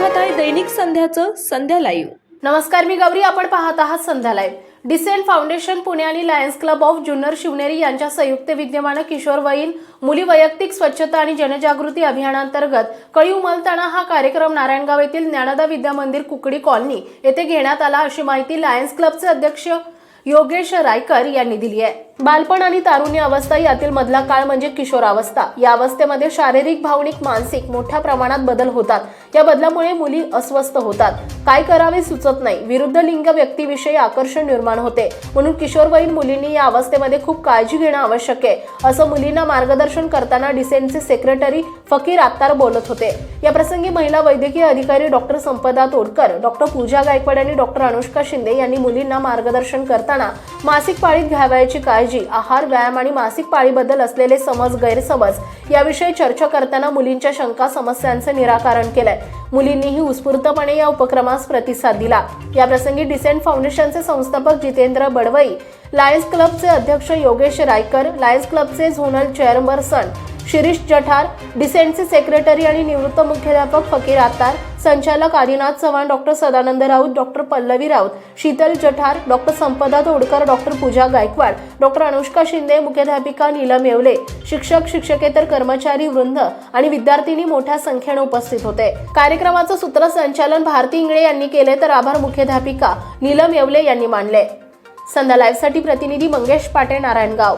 दैनिक संध्याचं संध्या live. नमस्कार मी गौरी. आपण पाहत आहात Sandhya live. Decent foundation Pune आणि lions club of Junnar Shivneri यांच्या संयुक्त विद्यमानं किशोरवयीन मुली वैयक्तिक स्वच्छता आणि जनजागृती अभियानांतर्गत कळी उमलताना हा कार्यक्रम नारायणगाव येथील ज्ञानदा विद्या मंदिर कुकडी कॉलनी येथे घेण्यात आला अशी माहिती लायन्स क्लबचे अध्यक्ष योगेश रायकर यांनी दिली आहे. बालपण आणि तारुण्य अवस्था यातील मधला काळ म्हणजे किशोरावस्था या अवस्थेमध्ये शारीरिक भावनिक मानसिक मोठ्या प्रमाणात बदल होतात. या बदलामुळे मुली अस्वस्थ होतात. काय करावे सुचत नाही. विरुद्ध लिंग व्यक्तीविषयी आकर्षण निर्माण होते. म्हणून किशोरवयीन मुलींनी या अवस्थेमध्ये खूप काळजी घेणं आवश्यक आहे. असं मुलींना मार्गदर्शन करताना डिसेंटचे सेक्रेटरी फकीर आत्तार बोलत होते. या प्रसंगी महिला वैद्यकीय अधिकारी डॉक्टर संपदा तोडकर डॉक्टर पूजा गायकवाड आणि डॉक्टर अनुष्का शिंदे यांनी मुलींना मार्गदर्शन करताना मासिक पाळीत घ्यावयाची काळजी आहार व्यायाम आणि मासिक पाळीबद्दल असलेले समज गैरसमज याविषयी चर्चा करताना मुलींच्या शंका समस्यांचे निराकरण केलंय. मुलींनीही उत्स्फूर्तपणे या उपक्रमास प्रतिसाद दिला. या प्रसंगी डिसेंट फाउंडेशनचे संस्थापक जितेंद्र बडवई लायन्स क्लबचे अध्यक्ष योगेश रायकर लायन्स क्लबचे झोनल चेअरपर्सन शिरीष जठार डिसेंटचे सेक्रेटरी आणि निवृत्त मुख्याध्यापक फकीर आतार संचालक Adinath Chavan doctor Sadanand Raut doctor Pallavi Raut Sheetal Jathar doctor Sampada Todkar doctor Pooja Gaikwad doctor Anushka Shinde मुख्याध्यापिका नीलम येवले शिक्षक शिक्षकेतर कर्मचारी वृंद आणि विद्यार्थिनी मोठ्या संख्येने उपस्थित होते. कार्यक्रमाचं सूत्रसंचालन भारती इंगळे यांनी केले तर आभार मुख्याध्यापिका नीलम येवले यांनी मानले संध्या लाईव्हसाठी प्रतिनिधी मंगेश पाटे नारायणगाव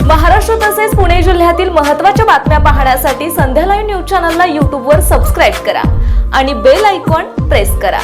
महाराष्ट्र तसेच पुणे जिल्ह्यातील महत्त्वाच्या बातम्या पाहण्यासाठी संध्या लाईव्ह न्यूज चॅनलला यूट्यूबवर सबस्क्राईब करा आणि बेल आयकॉन प्रेस करा.